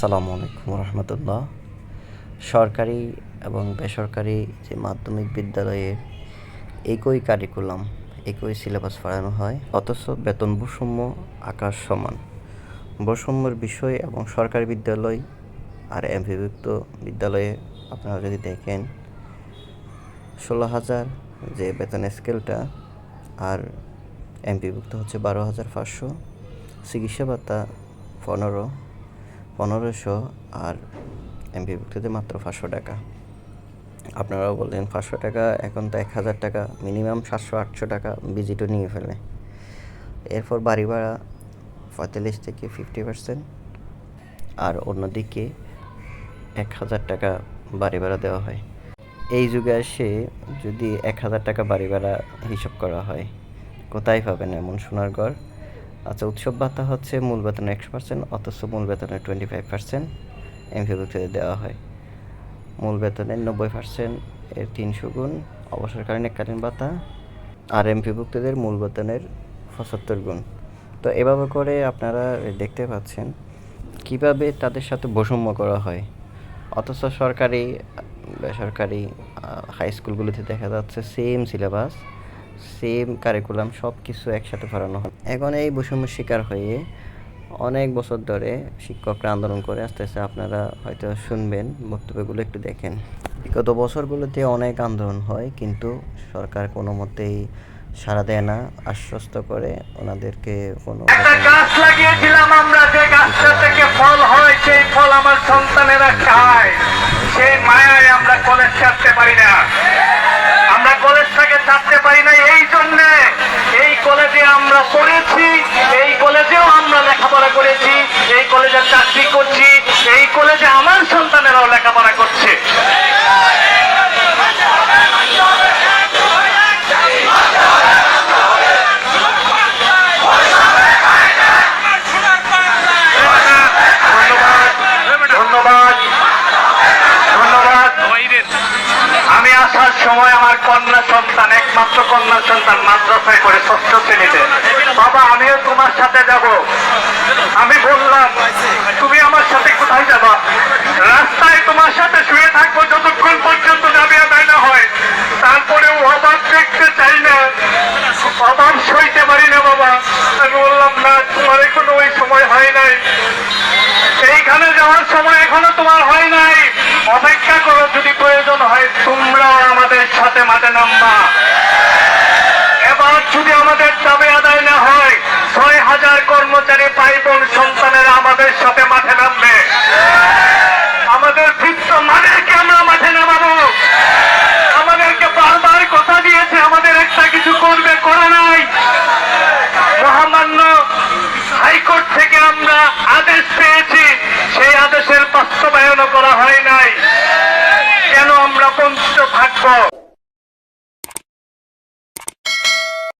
আসসালামু আলাইকুম রহমতুল্লাহ। সরকারি এবং বেসরকারি যে মাধ্যমিক বিদ্যালয়ে একই কারিকুলাম একই সিলেবাস পড়ানো হয়, অথচ বেতন বৈষম্য আকাশ সমান। বৈষম্যের বিষয় এবং সরকারি বিদ্যালয় আর এমপিভুক্ত বিদ্যালয়ে আপনারা যদি দেখেন, ষোলো হাজার যে বেতন স্কেলটা আর এমপিভুক্ত হচ্ছে বারো হাজার পাঁচশো, চিকিৎসা ভাতা পনেরো পনেরোশো আর এমপিভুক্ততে মাত্র পাঁচশো টাকা। আপনারাও বললেন পাঁচশো টাকা, এখন তো এক হাজার টাকা, মিনিমাম সাতশো আটশো টাকা ভিজিটও নিয়ে ফেলে এরপর বাড়ি ভাড়া পঁয়তাল্লিশ থেকে ফিফটি পার্সেন্ট আর অন্যদিকে এক হাজার টাকা বাড়ি ভাড়া দেওয়া হয়। এই যুগে এসে যদি এক হাজার টাকা বাড়ি ভাড়া হিসাব করা হয়, কোথায় পাবেন এমন সোনার ঘর আচ্ছা উৎসব ভাতা হচ্ছে মূল বেতনের একশো পার্সেন্ট অথচ মূল বেতনের টোয়েন্টি ফাইভ পার্সেন্ট এমপিভুক্তদের দেওয়া হয়। মূল বেতনের নব্বই পার্সেন্ট এর তিনশো গুণ, অবসরকালীন এককালীন ভাতা আর এমপিভুক্তদের মূল বেতনের পঁচাত্তর গুণ। তো এভাবে করে আপনারা দেখতে পাচ্ছেন কীভাবে তাদের সাথে বৈষম্য করা হয়। অথচ সরকারি, বেসরকারি হাই স্কুলগুলিতে দেখা যাচ্ছে সেম সিলেবাস সেম কারিকুলাম সব কিছু একসাথে পড়ানো হয়। এখন এই বৈষম্যের শিকার হয়ে অনেক বছর ধরে শিক্ষকরা আন্দোলন করে আসতেছে। আপনারা হয়তো শুনবেন বক্তব্যগুলো একটু দেখেন। বিগত বছরগুলোতে অনেক আন্দোলন হয় কিন্তু সরকার কোনো মতেই সাড়া দেয় না। আশ্বস্ত করে ওনাদেরকে কোনো গাছ লাগিয়েছিলাম আমরা যে গাছটা থেকে ফল হয় সেই ফল আমার সন্তানেরা খায় সেই মায়ায় আমরা কলেজ ছাড়তে পারি না। ছাড়তে পারি না এই জন্যে এই কলেজে আমরা পড়েছি, এই কলেজেও আমরা লেখাপড়া করেছি, এই কলেজে চাকরি করছি। আসার সময় আমার কন্যা সন্তান, একমাত্র কন্যা সন্তান মাদ্রাসায় করে ষষ্ঠ শ্রেণীতে। বাবা, আমিও তোমার সাথে যাব। আমি বললাম, তুমি আমার সাথে কোথায় যাবা? রাস্তায় তোমার সাথে শুয়ে থাকব যতক্ষণ পর্যন্ত যাবে আদায় না হয়। তারপরেও অভাব দেখতে চাই না। অভাব সইতে পারি না, বাবা। আমি বললাম, না, তোমার এখনও ওই সময় হয় নাই। এইখানে যাওয়ার সময় এখনও তোমার হয় নাই। অপেক্ষা করো, যদি প্রয়োজন হয় তোমরাও আমাদের সাথে মাঠে নামবা। এবার যদি আমাদের দাবি আদায় না হয়, ছয় হাজার কর্মচারী, ভাই বোন, সন্তানেরা আমাদের সাথে মাঠে নামবে। আমাদের বৃত্ত মাদেরকে আমরা মাঠে নামাবো। আমাদেরকে বারবার কথা দিয়েছে, আমাদের একটা কিছু করবে, করে নাই। মহামান্য হাইকোর্ট থেকে আমরা আদেশ পেয়েছি, সেই আদেশের বাস্তবায়নও করা হয় নাই। কেন আমরা বঞ্চিত থাকব